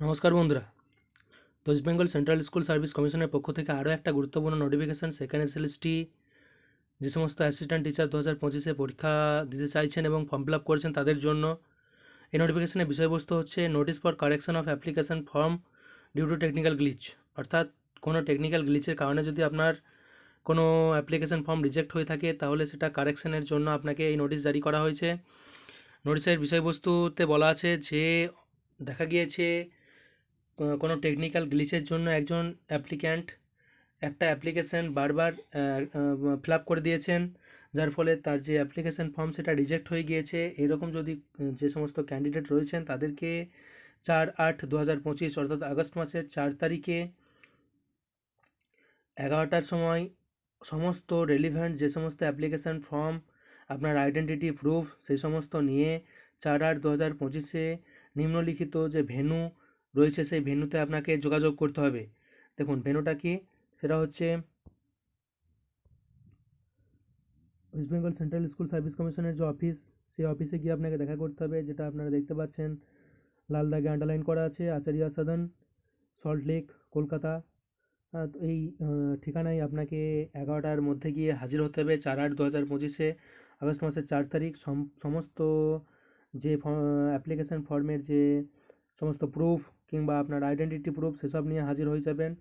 নমস্কার বন্ধুরা। West Bengal central school service কমিশনের পক্ষ থেকে আরও একটা গুরুত্বপূর্ণ নোটিফিকেশান সেকেন্ড এসএলএসটি যে সমস্ত অ্যাসিস্ট্যান্ট টিচার দু হাজার পঁচিশে পরীক্ষা দিতে চাইছেন এবং ফর্ম ফিল আপ করেছেন তাদের জন্য, এই নোটিফিকেশনের বিষয়বস্তু হচ্ছে notice for correction of application form due to technical glitch অর্থাৎ কোনো টেকনিক্যাল গ্লিচের কারণে যদি আপনার কোনো অ্যাপ্লিকেশান ফর্ম রিজেক্ট হয়ে থাকে, তাহলে সেটা কারেকশনের জন্য আপনাকে এই নোটিশ জারি করা হয়েছে। নোটিশের বিষয়বস্তুতে বলা আছে যে, দেখা গিয়েছে কোনো টেকনিক্যাল গ্লিচের জন্য একজন অ্যাপ্লিক্যান্ট একটা অ্যাপ্লিকেশন বারবার ফিল আপ করে দিয়েছেন, যার ফলে তার যে অ্যাপ্লিকেশান ফর্ম সেটা রিজেক্ট হয়ে গিয়েছে। এরকম যদি যে সমস্ত ক্যান্ডিডেট রয়েছেন তাদেরকে চার আট দু হাজার পঁচিশ অর্থাৎ আগস্ট মাসের চার তারিখে এগারোটার সময় সমস্ত রেলিভেন্ট যে সমস্ত অ্যাপ্লিকেশান ফর্ম আপনার আইডেন্টিটি প্রুফ সেই সমস্ত নিয়ে চার আট দু হাজার পঁচিশে নিম্নলিখিত যে ভেনু রয়েছে সেই ভেন্যুতে আপনাকে যোগাযোগ করতে হবে। দেখুন, ভেন্যুটা কি? সেটা হচ্ছে West Bengal central school service কমিশনের যে অফিস সেই অফিসে গিয়ে আপনাকে দেখা করতে হবে, যেটা আপনারা দেখতে পাচ্ছেন। লাল দাগে আন্ডারলাইন করা আছে, আচারিয়া সদন সল্ট লেক কলকাতা। এই ঠিকানায় আপনাকে এগারোটার মধ্যে গিয়ে হাজির হতে হবে, চার আট দু হাজার পঁচিশে আগস্ট মাসের চার তারিখ। সম- সমস্ত যে অ্যাপ্লিকেশন ফর্মের যে সমস্ত প্রুফ কিংবা আপনার আইডেন্টিটি প্রুফ সেসব নিয়ে হাজির হয়ে যাবেন।